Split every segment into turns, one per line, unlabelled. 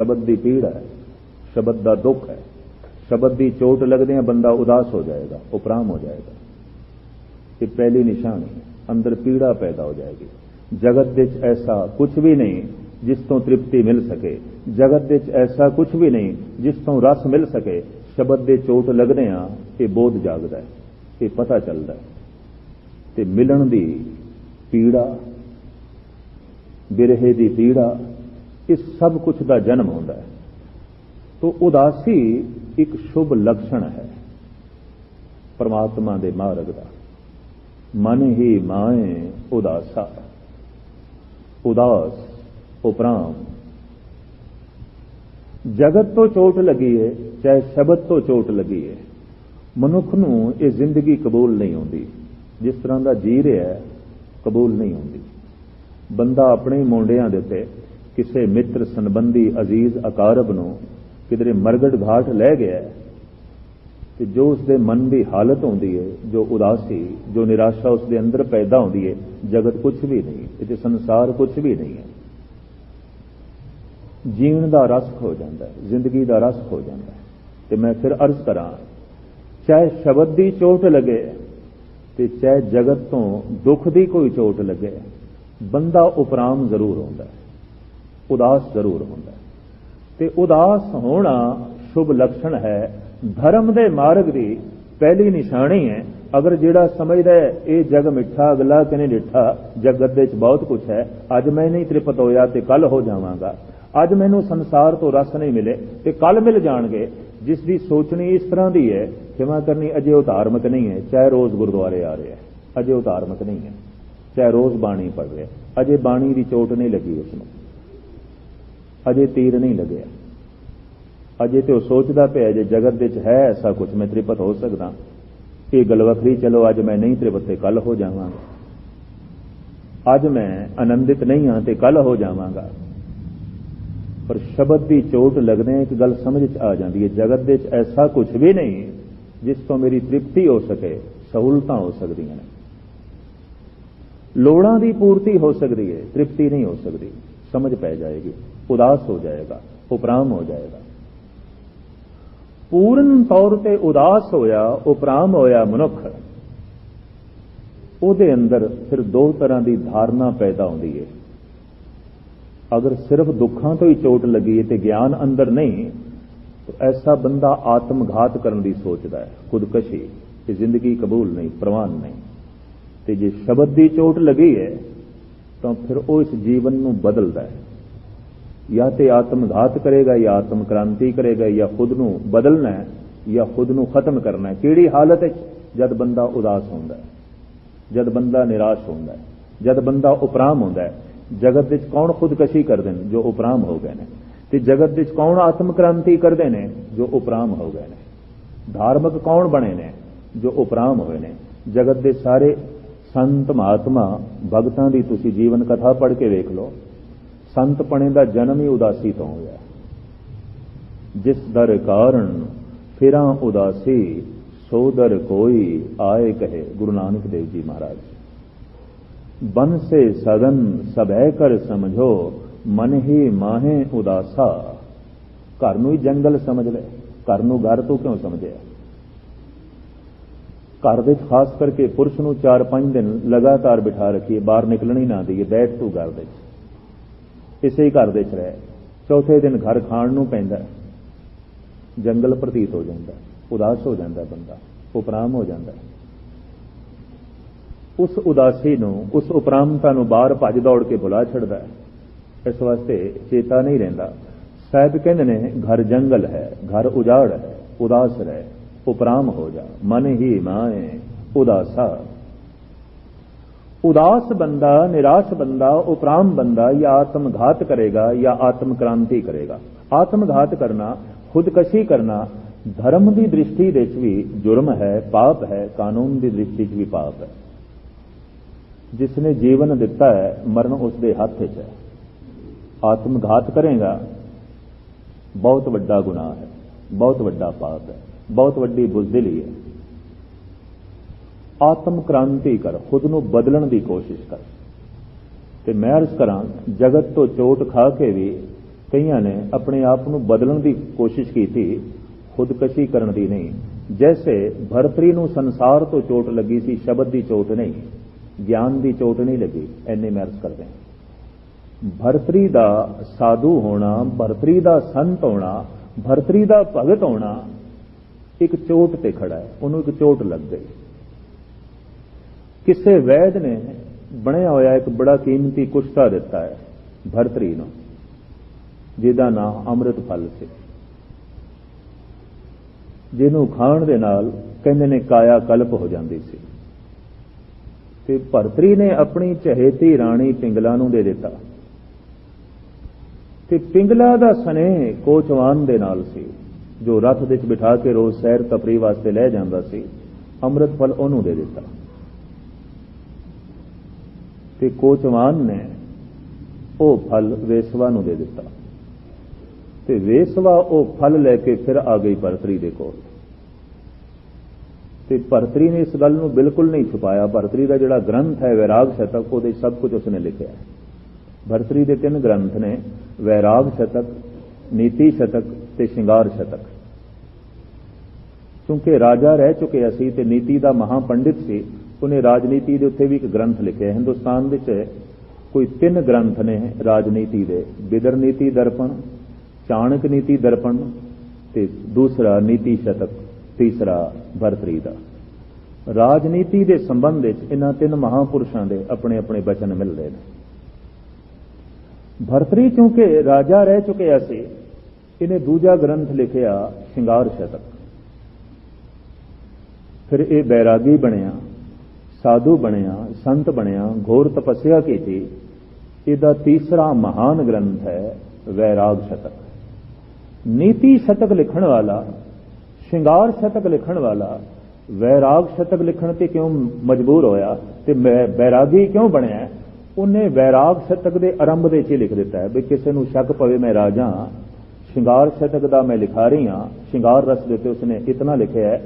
ਸ਼ਬਦ ਦੀ ਪੀੜ ਹੈ, ਸ਼ਬਦ ਦਾ ਦੁੱਖ ਹੈ, ਸ਼ਬਦ ਦੀ ਚੋਟ ਲੱਗਦਿਆਂ ਬੰਦਾ ਉਦਾਸ ਹੋ ਜਾਏਗਾ, ਉਪਰਾਮ ਹੋ ਜਾਏਗਾ। ਇਹ ਪਹਿਲੀ ਨਿਸ਼ਾਨੀ ਅੰਦਰ ਪੀੜਾ ਪੈਦਾ ਹੋ ਜਾਏਗੀ। ਜਗਤ ਵਿੱਚ ਐਸਾ ਕੁਝ ਵੀ ਨਹੀਂ ਜਿਸ ਤੋਂ ਤ੍ਰਿਪਤੀ ਮਿਲ ਸਕੇ। ਜਗਤ ਵਿੱਚ ਐਸਾ ਕੁਝ ਵੀ ਨਹੀਂ ਜਿਸ ਤੋਂ ਰਸ ਮਿਲ ਸਕੇ। ਸ਼ਬਦ ਦੇ ਚੋਟ ਲੱਗਦੇ ਲੱਗਦਿਆਂ ਇਹ ਬੋਧ ਜਾਗਦਾ ਹੈ, ਇਹ ਪਤਾ ਚੱਲਦਾ ਹੈ। ਤੇ ਮਿਲਣ ਦੀ ਪੀੜਾ, ਬਿਰਹੇ ਦੀ ਪੀੜਾ ਇਸ ਸਭ ਕੁਝ ਦਾ ਜਨਮ ਹੁੰਦਾ ਹੈ। ਤੋ ਉਦਾਸੀ ਇੱਕ ਸ਼ੁਭ ਲਕਸ਼ਣ ਹੈ। ਪਰਮਾਤਮਾ ਦੇ ਮਾਰਗ ਦਾ। ਮਨ ਹੀ ਮਾਏ ਉਦਾਸਾ। ਉਦਾਸ ਉਪਰਾਮ। ਜਗਤ ਤੋਂ ਚੋਟ ਲੱਗੀ ਏ ਚਾਹੇ ਸ਼ਬਦ ਤੋਂ ਚੋਟ ਲੱਗੀ ਏ ਮਨੁੱਖ ਨੂੰ ਇਹ ਜ਼ਿੰਦਗੀ ਕਬੂਲ ਨਹੀਂ ਹੁੰਦੀ। ਜਿਸ ਤਰ੍ਹਾਂ ਦਾ ਜੀ ਰਿਹਾ, ਕਬੂਲ ਨਹੀਂ ਹੁੰਦੀ। ਬੰਦਾ ਆਪਣੇ ਮੋਢਿਆਂ ਦੇ ਉੱਤੇ ਕਿਸੇ ਮਿੱਤਰ ਸੰਬੰਧੀ ਅਜ਼ੀਜ਼ ਅਕਾਰਬ ਨੂੰ ਕਿਧਰੇ ਮਰਗੜ ਘਾਟ ਲੈ ਗਿਆ ਤੇ ਜੋ ਉਸਦੇ ਮਨ ਦੀ ਹਾਲਤ ਹੁੰਦੀ ਹੈ, ਜੋ ਉਦਾਸੀ, ਜੋ ਨਿਰਾਸ਼ਾ ਉਸਦੇ ਅੰਦਰ ਪੈਦਾ ਹੁੰਦੀ ਹੈ, ਜਗਤ ਕੁਝ ਵੀ ਨਹੀਂ, ਇਹ ਸੰਸਾਰ ਕੁਝ ਵੀ ਨਹੀਂ ਹੈ। ਜੀਵਨ ਦਾ ਰਸ ਖੋ ਜਾਂਦਾ ਹੈ, ਜ਼ਿੰਦਗੀ ਦਾ ਰਸ ਖੋ ਜਾਂਦਾ ਹੈ। ਤੇ ਮੈਂ ਫਿਰ ਅਰਜ਼ ਕਰਾਂ, ਚਾਹੇ ਸ਼ਬਦ ਦੀ ਚੋਟ ਲੱਗੇ, ਤੇ ਚਾਹੇ ਜਗਤ ਤੋਂ ਦੁੱਖ ਦੀ ਕੋਈ ਚੋਟ ਲੱਗੇ, ਬੰਦਾ ਉਪਰਾਮ ਜ਼ਰੂਰ ਹੁੰਦਾ ਹੈ। ਉਦਾਸ ਜ਼ਰੂਰ ਹੁੰਦਾ ਹੈ। ਤੇ ਉਦਾਸ ਹੋਣਾ ਸ਼ੁਭ ਲਕਸ਼ਣ ਹੈ। ਧਰਮ ਦੇ ਮਾਰਗ ਦੀ ਪਹਿਲੀ ਨਿਸ਼ਾਨੀ ਹੈ। ਅਗਰ ਜਿਹੜਾ ਸਮਝਦਾ ਇਹ ਜਗ ਮਿੱਠਾ, ਅਗਲਾ ਕਿਨੇ ਡਿੱਠਾ, ਜਗਤ ਦੇ ਵਿੱਚ ਬਹੁਤ ਕੁਝ ਹੈ। ਅੱਜ ਮੈਂ ਨਹੀਂ ਤ੍ਰਿਪਤ ਹੋਇਆ ਤੇ ਕੱਲ ਹੋ ਜਾਵਾਂਗਾ। ਅੱਜ ਮੈਨੂੰ ਸੰਸਾਰ ਤੋਂ ਰਸ ਨਹੀਂ ਮਿਲੇ ਤੇ ਕੱਲ ਮਿਲ ਜਾਣਗੇ। ਜਿਸ ਦੀ ਸੋਚਣੀ ਇਸ ਤਰ੍ਹਾਂ ਦੀ ਹੈ ਖਿਮਾ ਕਰਨੀ ਅਜੇ ਉਹ ਧਾਰਮਿਕ ਨਹੀਂ ਹੈ। ਚਾਹੇ ਰੋਜ਼ ਗੁਰਦੁਆਰੇ ਆ ਰਿਹਾ ਅਜੇ ਉਹ ਧਾਰਮਿਕ ਨਹੀਂ ਹੈ। ਚਾਹੇ ਰੋਜ਼ ਬਾਣੀ ਪੜ ਰਿਹਾ ਅਜੇ ਬਾਣੀ ਦੀ ਚੋਟ ਨਹੀਂ ਲੱਗੀ ਉਸ ਨੂੰ ਅਜੇ ਤੀਰ ਨਹੀਂ ਲੱਗਿਆ। ਅਜੇ ਤੇ ਉਹ ਸੋਚਦਾ ਪਿਆ ਜੇ ਜਗਤ ਵਿੱਚ ਹੈ ਐਸਾ ਕੁਝ ਮੈਂ ਤ੍ਰਿਪਤ ਹੋ ਸਕਦਾ। ਇਹ ਗੱਲ ਵੱਖਰੀ, ਚਲੋ ਅੱਜ ਮੈਂ ਨਹੀਂ ਤ੍ਰਿਪਤ ਤੇ ਕੱਲ ਹੋ ਜਾਵਾਂਗਾ। ਅੱਜ ਮੈਂ ਆਨੰਦਿਤ ਨਹੀਂ ਹਾਂ ਤੇ ਕੱਲ ਹੋ ਜਾਵਾਂਗਾ। ਪਰ ਸ਼ਬਦ ਦੀ ਚੋਟ ਲੱਗਦੇ ਇੱਕ ਗੱਲ ਸਮਝ ਚ ਆ ਜਾਂਦੀ ਹੈ, ਜਗਤ ਦੇ ਵਿੱਚ ਐਸਾ ਕੁਝ ਵੀ ਨਹੀਂ ਜਿਸ ਤੋਂ ਮੇਰੀ ਤ੍ਰਿਪਤੀ ਹੋ ਸਕੇ, ਸਹੂਲਤਾਂ ਹੋ ਸਕਦੀਆਂ ਨੇ। ਲੋੜਾਂ ਦੀ ਪੂਰਤੀ ਹੋ ਸਕਦੀ ਹੈ, ਤ੍ਰਿਪਤੀ ਨਹੀਂ ਹੋ ਸਕਦੀ, ਸਮਝ ਪੈ ਜਾਏਗੀ। ਉਦਾਸ ਹੋ ਜਾਏਗਾ, ਉਪਰਾਮ ਹੋ ਜਾਏਗਾ। ਪੂਰਨ ਤੌਰ ਤੇ ਉਦਾਸ ਹੋਇਆ, ਉਪਰਾਮ ਹੋਇਆ ਮਨੁੱਖ, ਉਹਦੇ ਅੰਦਰ ਫਿਰ ਦੋ ਤਰ੍ਹਾਂ ਦੀ ਧਾਰਨਾ ਪੈਦਾ ਹੁੰਦੀ ਹੈ ਅਗਰ ਸਿਰਫ ਦੁੱਖਾਂ ਤੋਂ ਹੀ ਚੋਟ ਲੱਗੀ ਹੈ ਤੇ ਗਿਆਨ ਅੰਦਰ ਨਹੀਂ, ਤਾਂ ਐਸਾ ਬੰਦਾ ਆਤਮਘਾਤ ਕਰਨ ਦੀ ਸੋਚਦਾ ਹੈ। ਖੁਦਕਸ਼ੀ ਕਿ ਜ਼ਿੰਦਗੀ ਕਬੂਲ ਨਹੀਂ, ਪ੍ਰਵਾਨ ਨਹੀਂ। ਤੇ ਜੇ ਸ਼ਬਦ ਦੀ ਚੋਟ ਲੱਗੀ ਹੈ ਤਾਂ ਫਿਰ ਉਹ ਇਸ ਜੀਵਨ ਨੂੰ ਬਦਲਦਾ ਹੈ। ਜਾਂ ਤੇ ਆਤਮਘਾਤ ਕਰੇਗਾ, ਜਾਂ ਆਤਮ ਕ੍ਰਾਂਤੀ ਕਰੇਗਾ, ਜਾਂ ਖੁਦ ਨੂੰ ਬਦਲਣਾ ਹੈ, ਜਾਂ ਖੁਦ ਨੂੰ ਖਤਮ ਕਰਨਾ ਹੈ। ਕਿਹੜੀ ਹਾਲਤ ਵਿੱਚ ਜਦ ਬੰਦਾ ਉਦਾਸ ਹੁੰਦਾ ਹੈ, ਜਦ ਬੰਦਾ ਨਿਰਾਸ਼ ਹੁੰਦਾ ਹੈ, ਜਦ ਬੰਦਾ ਉਪਰਾਮ ਹੁੰਦਾ ਹੈ, ਜਗਤ ਵਿੱਚ ਕੌਣ ਖੁਦਕਸ਼ੀ ਕਰਦੇ ਨੇ? ਜੋ ਉਪਰਾਮ ਹੋ ਗਏ ਨੇ। ਤੇ ਜਗਤ ਵਿੱਚ ਕੌਣ ਆਤਮ ਕ੍ਰਾਂਤੀ ਕਰਦੇ ਨੇ? ਜੋ ਉਪਰਾਮ ਹੋ ਗਏ ਨੇ। ਧਾਰਮਿਕ ਕੌਣ ਬਣੇ ਨੇ? ਜੋ ਉਪਰਾਮ ਹੋਏ ਨੇ। ਜਗਤ ਦੇ ਸਾਰੇ ਸੰਤ ਮਹਾਤਮਾ, ਭਗਤਾਂ ਦੀ ਤੁਸੀਂ ਜੀਵਨ ਕਥਾ ਪੜ੍ਹ ਕੇ ਵੇਖ ਲਓ। ਸੰਤਪਣੇ ਦਾ ਜਨਮ ਹੀ ਉਦਾਸੀ ਤੋਂ ਹੋਇਆ। ਜਿਸ ਦਰ ਕਾਰਨ ਫਿਰਾਂ ਉਦਾਸੀ, ਸੋ ਦਰ ਕੋਈ ਆਏ ਕਹੇ, ਗੁਰੂ ਨਾਨਕ ਦੇਵ ਜੀ ਮਹਾਰਾਜ। ਬਨ ਸੇ ਸਗਨ ਸਭੈ ਕਰ ਸਮਝੋ, ਮਨ ਹੀ ਮਾਹੇ ਉਦਾਸਾ। ਘਰ ਨੂੰ ਹੀ ਜੰਗਲ ਸਮਝ ਲੈ, ਘਰ ਨੂੰ ਘਰ ਤੋਂ ਕਿਉਂ ਸਮਝਿਆ? ਘਰ ਵਿੱਚ ਖਾਸ ਕਰਕੇ ਪੁਰਸ਼ ਨੂੰ 4-5 ਦਿਨ ਲਗਾਤਾਰ ਬਿਠਾ ਰੱਖੀਏ, ਬਾਹਰ ਨਿਕਲਣੀ ਨਾ ਦਈਏ, ਬੈਠ ਤੂੰ ਘਰ ਵਿੱਚ। ਇਸੇ ਘਰ ਦੇ ਚ ਰਹਿ ਚੌਥੇ ਦਿਨ ਘਰ ਖਾਣ ਨੂੰ ਪੈਂਦਾ ਜੰਗਲ ਪ੍ਰਤੀਤ ਹੋ ਜਾਂਦਾ ਉਦਾਸ ਹੋ ਜਾਂਦਾ ਬੰਦਾ, ਉਪਰਾਮ ਹੋ ਜਾਂਦਾ ਉਸ ਉਦਾਸੀ ਨੂੰ, ਉਸ ਉਪਰਾਮਤਾ ਨੂੰ ਬਾਹਰ ਭੱਜ ਦੌੜ ਕੇ ਬੁਲਾ ਛੱਡਦਾ ਹੈ। ਇਸ ਵਾਸਤੇ ਚੇਤਾ ਨਹੀਂ ਰਹਿੰਦਾ। ਸਾਹਿਬ ਕਹਿੰਦੇ ਨੇ, ਘਰ ਜੰਗਲ ਹੈ, ਘਰ ਉਜਾੜ ਹੈ, ਉਦਾਸ ਰਹਿ, ਉਪਰਾਮ ਹੋ ਜਾ, ਮਨ ਹੀ ਮਾਏ ਉਦਾਸਾ। ਉਦਾਸ ਬੰਦਾ, ਨਿਰਾਸ਼ ਬੰਦਾ, ਉਪਰਾਮ ਬੰਦਾ ਜਾਂ ਆਤਮਘਾਤ ਕਰੇਗਾ ਜਾਂ ਆਤਮ ਕ੍ਰਾਂਤੀ ਕਰੇਗਾ। ਆਤਮਘਾਤ ਕਰਨਾ, ਖੁਦਕਸ਼ੀ ਕਰਨਾ, ਧਰਮ ਦੀ ਦ੍ਰਿਸ਼ਟੀ ਦੇ ਵਿੱਚ ਵੀ ਜੁਰਮ ਹੈ, ਪਾਪ ਹੈ, ਕਾਨੂੰਨ ਦੀ ਦ੍ਰਿਸ਼ਟੀ 'ਚ ਵੀ ਪਾਪ ਹੈ। ਜਿਸ ਨੇ ਜੀਵਨ ਦਿੱਤਾ ਹੈ, ਮਰਨ ਉਸ ਦੇ ਹੱਥ 'ਚ ਹੈ। ਆਤਮਘਾਤ ਕਰੇਗਾ, ਬਹੁਤ ਵੱਡਾ ਗੁਨਾਹ ਹੈ, ਬਹੁਤ ਵੱਡਾ ਪਾਪ ਹੈ, ਬਹੁਤ ਵੱਡੀ ਬੁਜ਼ਦਿਲੀ ਹੈ। ਆਤਮ ਕ੍ਰਾਂਤੀ ਕਰ, ਖੁਦ ਨੂੰ ਬਦਲਣ ਦੀ ਕੋਸ਼ਿਸ਼ ਕਰ। ਤੇ ਮੈਂ ਅਰਜ਼ ਕਰਾਂ, ਜਗਤ ਤੋਂ ਚੋਟ ਖਾ ਕੇ ਵੀ ਕਈਆਂ ਨੇ ਆਪਣੇ ਆਪ ਨੂੰ ਬਦਲਣ ਦੀ ਕੋਸ਼ਿਸ਼ ਕੀਤੀ, ਖੁਦਕਸ਼ੀ ਕਰਨ ਦੀ ਨਹੀਂ। ਜੈਸੇ ਭਰਤਰੀ ਨੂੰ ਸੰਸਾਰ ਤੋਂ ਚੋਟ ਲੱਗੀ ਸੀ, ਸ਼ਬਦ ਦੀ ਚੋਟ ਨਹੀਂ, ਗਿਆਨ ਦੀ ਚੋਟ ਨਹੀਂ ਲੱਗੀ, ਐਨੇ ਮੈਂ ਅਰਜ਼ ਕਰਦੇ ਭਰਤਰੀ ਦਾ ਸਾਧੂ ਹੋਣਾ, ਭਰਤਰੀ ਦਾ ਸੰਤ ਹੋਣਾ, ਭਰਤਰੀ ਦਾ ਭਗਤ ਹੋਣਾ, ਇੱਕ ਚੋਟ ਤੇ ਖੜਾ ਹੈ, ਉਹਨੂੰ ਇੱਕ ਚੋਟ ਲੱਗ ਗਈ। ਕਿਸੇ ਵੈਦ ਨੇ ਬਣਿਆ ਹੋਇਆ ਇੱਕ ਬੜਾ ਕੀਮਤੀ ਕੁਸ਼ਤਾ ਦਿੱਤਾ ਹੈ, ਭਰਤਰੀ ਨੂੰ, ਜਿਹਦਾ ਨਾਮ ਅੰਮ੍ਰਿਤ ਫਲ ਸੀ। ਜਿਹਨੂੰ ਖਾਣ ਦੇ ਨਾਲ ਕਹਿੰਦੇ ਨੇ ਕਾਇਆ ਕਲਪ ਹੋ ਜਾਂਦੀ ਸੀ। ਤੇ ਭਰਤਰੀ ਨੇ ਆਪਣੀ ਚਹੇਤੀ ਰਾਣੀ ਪਿੰਗਲਾ ਨੂੰ ਦੇ ਦਿੱਤਾ। ਤੇ ਪਿੰਗਲਾ ਦਾ ਸਨੇਹ ਕੋਚਵਾਨ ਦੇ ਨਾਲ ਸੀ, ਜੋ ਰਥ ਵਿੱਚ ਬਿਠਾ ਕੇ ਰੋਜ਼ ਸੈਰ ਤਪਰੀ ਵਾਸਤੇ ਲੈ ਜਾਂਦਾ ਸੀ, ਅੰਮ੍ਰਿਤ ਫਲ ਉਹਨੂੰ ਦੇ ਦਿੱਤਾ। ਤੇ ਕੋਚਵਾਨ ਨੇ ਉਹ ਫਲ ਵੇਸਵਾ ਨੂੰ ਦੇ ਦਿੱਤਾ। ਤੇ ਵੇਸਵਾ ਉਹ ਫਲ ਲੈ ਕੇ ਫਿਰ ਆ ਗਈ ਭਰਤਰੀ ਦੇ ਕੋਲ। ਤੇ ਭਰਤਰੀ ਨੇ ਇਸ ਗੱਲ ਨੂੰ ਬਿਲਕੁਲ ਨਹੀਂ ਛੁਪਾਇਆ। ਭਰਤਰੀ ਦਾ ਜਿਹੜਾ ਗ੍ਰੰਥ ਹੈ, ਵੈਰਾਗ ਸ਼ਤਕ, ਉਹਦੇ ਸਭ ਕੁਝ ਉਸਨੇ ਲਿਖਿਆ ਹੈ। ਭਰਤਰੀ ਦੇ ਤਿੰਨ ਗ੍ਰੰਥ ਨੇ, ਵੈਰਾਗ ਸ਼ਤਕ, ਨੀਤੀ ਸ਼ਤਕ ਤੇ ਸ਼ਿੰਗਾਰ ਸ਼ਤਕ। ਕਿਉਂਕਿ ਰਾਜਾ ਰਹਿ ਚੁੱਕਿਆ ਸੀ ਤੇ ਨੀਤੀ ਦਾ ਮਹਾ ਪੰਡਿਤ ਸੀ ਉਹਨੇ ਰਾਜਨੀਤੀ ਦੇ ਉੱਤੇ ਵੀ ਇੱਕ ਗ੍ਰੰਥ ਲਿਖਿਆ ਹਿੰਦੁਸਤਾਨ ਵਿੱਚ ਕੋਈ ਤਿੰਨ ਗ੍ਰੰਥ ਨੇ ਰਾਜਨੀਤੀ ਦੇ। ਬਿਦਰ ਨੀਤੀ ਦਰਪਣ, ਚਾਣਕ ਨੀਤੀ ਦਰਪਣ ਤੇ ਦੂਸਰਾ ਨੀਤੀ ਸ਼ਤਕ, ਤੀਸਰਾ ਭਰਤਰੀ ਦਾ ਰਾਜਨੀਤੀ ਦੇ ਸੰਬੰਧ ਵਿੱਚ ਇਹਨਾਂ ਤਿੰਨ ਮਹਾਪੁਰਸ਼ਾਂ ਦੇ ਆਪਣੇ ਆਪਣੇ ਬਚਨ ਮਿਲਦੇ ਨੇ। ਭਰਤਰੀ ਕਿਉਂਕਿ ਰਾਜਾ ਰਹਿ ਚੁੱਕਿਆ ਸੀ, ਇਹਨੇ ਦੂਜਾ ਗ੍ਰੰਥ ਲਿਖਿਆ ਸ਼ਿੰਗਾਰ ਸ਼ਤਕ। ਫਿਰ ਇਹ ਬੈਰਾਗੀ ਬਣਿਆ। ਸਾਧੂ ਬਣਿਆ, ਸੰਤ ਬਣਿਆ, ਘੋਰ ਤਪੱਸਿਆ ਕੀਤੀ, ਇਹਦਾ ਤੀਸਰਾ ਮਹਾਨ ਗ੍ਰੰਥ ਹੈ ਵੈਰਾਗ ਸ਼ਤਕ। ਨੀਤੀ ਸ਼ਤਕ ਲਿਖਣ ਵਾਲਾ, ਸ਼ਿੰਗਾਰ ਸ਼ਤਕ ਲਿਖਣ ਵਾਲਾ, ਵੈਰਾਗ ਸ਼ਤਕ ਲਿਖਣ ਤੇ ਕਿਉਂ ਮਜਬੂਰ ਹੋਇਆ ਤੇ ਬੈਰਾਗੀ ਕਿਉਂ ਬਣਿਆ? ਉਹਨੇ ਵੈਰਾਗ ਸ਼ਤਕ ਦੇ ਆਰੰਭ ਦੇ ਵਿੱਚ ਹੀ ਲਿਖ ਦਿੱਤਾ ਹੈ ਵੀ ਕਿਸੇ ਨੂੰ ਸ਼ੱਕ ਪਵੇ ਮੈਂ ਰਾਜਾ, ਸ਼ਿੰਗਾਰ ਸ਼ਤਕ ਦਾ ਮੈਂ ਲਿਖਾ ਰਹੀ ਹਾਂ, ਸ਼ਿੰਗਾਰ ਰਸ ਦੇ ਤੇ ਉਸਨੇ ਇਤਨਾ ਲਿਖਿਆ ਹੈ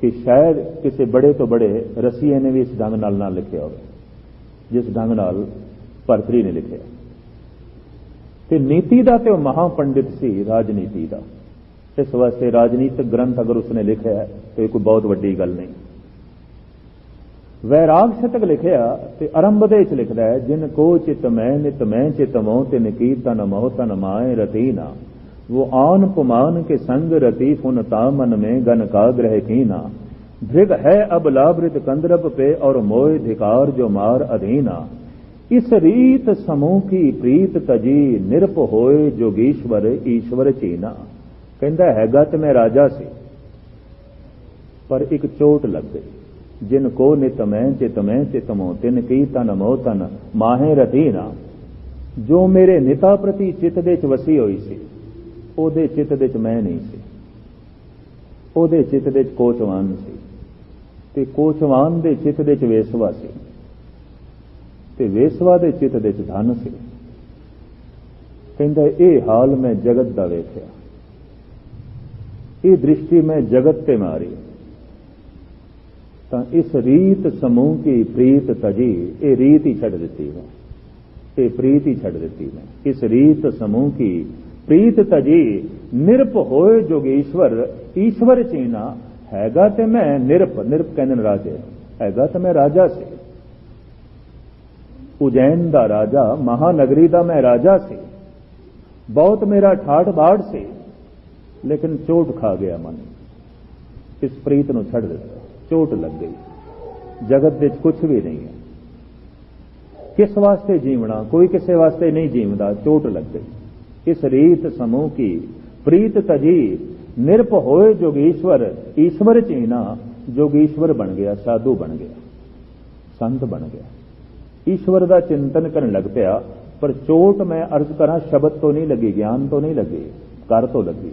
ਕਿ ਸ਼ਾਇਦ ਕਿਸੇ ਬੜੇ ਤੋਂ ਬੜੇ ਰਸੀਏ ਨੇ ਵੀ ਇਸ ਢੰਗ ਨਾਲ ਨਾ ਲਿਖਿਆ ਹੋਵੇ, ਜਿਸ ਢੰਗ ਨਾਲ ਭਰਤਰੀ ਨੇ ਲਿਖਿਆ। ਤੇ ਨੀਤੀ ਦਾ ਤੇ ਉਹ ਮਹਾ ਪੰਡਿਤ ਸੀ, ਰਾਜਨੀਤੀ ਦਾ। ਇਸ ਵਾਸਤੇ ਰਾਜਨੀਤਿਕ ਗ੍ਰੰਥ ਅਗਰ ਉਸਨੇ ਲਿਖਿਆ ਹੈ, ਤੇ ਕੋਈ ਬਹੁਤ ਵੱਡੀ ਗੱਲ ਨਹੀਂ। ਵੈਰਾਗ ਸ਼ਤਕ ਲਿਖਿਆ ਤੇ ਆਰੰਭ ਦੇ ਵਿੱਚ ਲਿਖਦਾ ਹੈ, ਜਿਨ ਕੋ ਚਿਤ ਮੈਂ ਨਿਤ ਮੈਂ ਚਿਤ ਮੋਹ ਤੇ ਨਕੀਰਤਨ ਮੋਹ ਤਨ ਮਾਏ ਰਤੀਨਾ वो आन पुमान के संग रति फुनता मन में गन का ग्रह कीना भृग है अब लाभृत कंदरप पे और मोय धिकार जो मार अधीना इस रीत समूह की प्रीत तजी निरप होए जोगीश्वर ईश्वर चीना ਕਹਿੰਦਾ ਹੈਗਾ ਤੇ ਮੈਂ ਰਾਜਾ ਸੀ ਪਰ ਇੱਕ ਚੋਟ ਲੱਗ ਗਈ ਜਿਨ ਕੋ ਨਿਤ ਮੈਂ ਚਿਤ ਮੈਂ ਚਿਤ ਮੋ ਤਿਨ ਕੀ ਤਨ ਮੋ ਤਨ ਮਾਹੇ ਰਤੀਨਾ ਜੋ ਮੇਰੇ ਨਿਤਾ ਪ੍ਰਤੀ ਚਿਤ ਦੇ ਚ ਵਸੀ ਹੋਈ ਸੀ ਉਹਦੇ ਚਿੱਤ ਦੇ ਚ ਮੈਂ ਨਹੀਂ ਸੀ। ਉਹਦੇ ਚਿੱਤ ਦੇ ਚ ਕੋਚਵਾਨ ਸੀ। ਤੇ ਕੋਚਵਾਨ ਦੇ ਚਿੱਤ ਦੇ ਚ ਵੇਸਵਾ ਸੀ। ਤੇ ਵੇਸਵਾ ਦੇ ਚਿੱਤ ਦੇ ਚ ਧਨ ਸੀ। ਕਹਿੰਦਾ, ਇਹ ਹਾਲ ਮੈਂ ਜਗਤ ਦਾ ਵੇਖਿਆ। ਇਹ ਦ੍ਰਿਸ਼ਟੀ ਮੈਂ ਜਗਤ ਤੇ ਮਾਰੀ। ਤਾਂ ਇਸ ਰੀਤ ਸਮੂਹ ਕੀ ਪ੍ਰੀਤ ਤਜੀ, ਇਹ ਰੀਤ ਹੀ ਛੱਡ ਦਿੱਤੀ ਮੈਂ ਇਹ ਪ੍ਰੀਤ ਹੀ ਛੱਡ ਦਿੱਤੀ ਮੈਂ ਇਸ ਰੀਤ ਸਮੂਹ ਕੀ ਪ੍ਰੀਤ ਤਜੀ, ਨਿਰਪ ਹੋਏ ਜੋਗੇਸ਼ਵਰ ਈਸ਼ਵਰ ਚੀਨਾ, ਹੈਗਾ ਤੇ ਮੈਂ ਨਿਰਪ ਨਿਰਪ ਕਹਿੰਦੇ ਰਾਜੇ, ਹੈਗਾ ਤੇ ਮੈਂ ਰਾਜਾ ਸੀ। ਉਜੈਨ ਦਾ ਰਾਜਾ, ਮਹਾਨਗਰੀ ਦਾ ਮੈਂ ਰਾਜਾ ਸੀ। ਬਹੁਤ ਮੇਰਾ ਠਾਠ ਬਾੜ ਸੀ, ਲੇਕਿਨ ਚੋਟ ਖਾ ਗਿਆ ਮਨ। ਇਸ ਪ੍ਰੀਤ ਨੂੰ ਛੱਡ ਦਿੱਤਾ, ਚੋਟ ਲੱਗ ਗਈ। ਜਗਤ ਵਿੱਚ ਕੁਝ ਵੀ ਨਹੀਂ ਹੈ। ਕਿਸ ਵਾਸਤੇ ਜੀਵਣਾ, ਕੋਈ ਕਿਸੇ ਵਾਸਤੇ ਨਹੀਂ ਜੀਵਦਾ, ਚੋਟ ਲੱਗ ਗਈ। ਇਸ ਰੀਤ ਸਮੂਹ ਕੀ? ਪ੍ਰੀਤ ਤਜੀ ਨਿਰਪ ਹੋਏ ਜੋਗੀਸ਼ਵਰ ਈਸ਼ਵਰ ਚੀਨਾ ਜੋਗੀਸ਼ਵਰ ਬਣ ਗਿਆ, ਸਾਧੂ ਬਣ ਗਿਆ, ਸੰਤ ਬਣ ਗਿਆ। ਈਸ਼ਵਰ ਦਾ ਚਿੰਤਨ ਕਰਨ ਲੱਗ ਪਿਆ, ਪਰ ਚੋਟ ਮੈਂ ਅਰਜ਼ ਕਰਾਂ, ਸ਼ਬਦ ਤੋਂ ਨਹੀਂ ਲੱਗੀ, ਗਿਆਨ ਤੋਂ ਨਹੀਂ ਲੱਗੀ ਕਰ ਤੋਂ ਲੱਗੀ।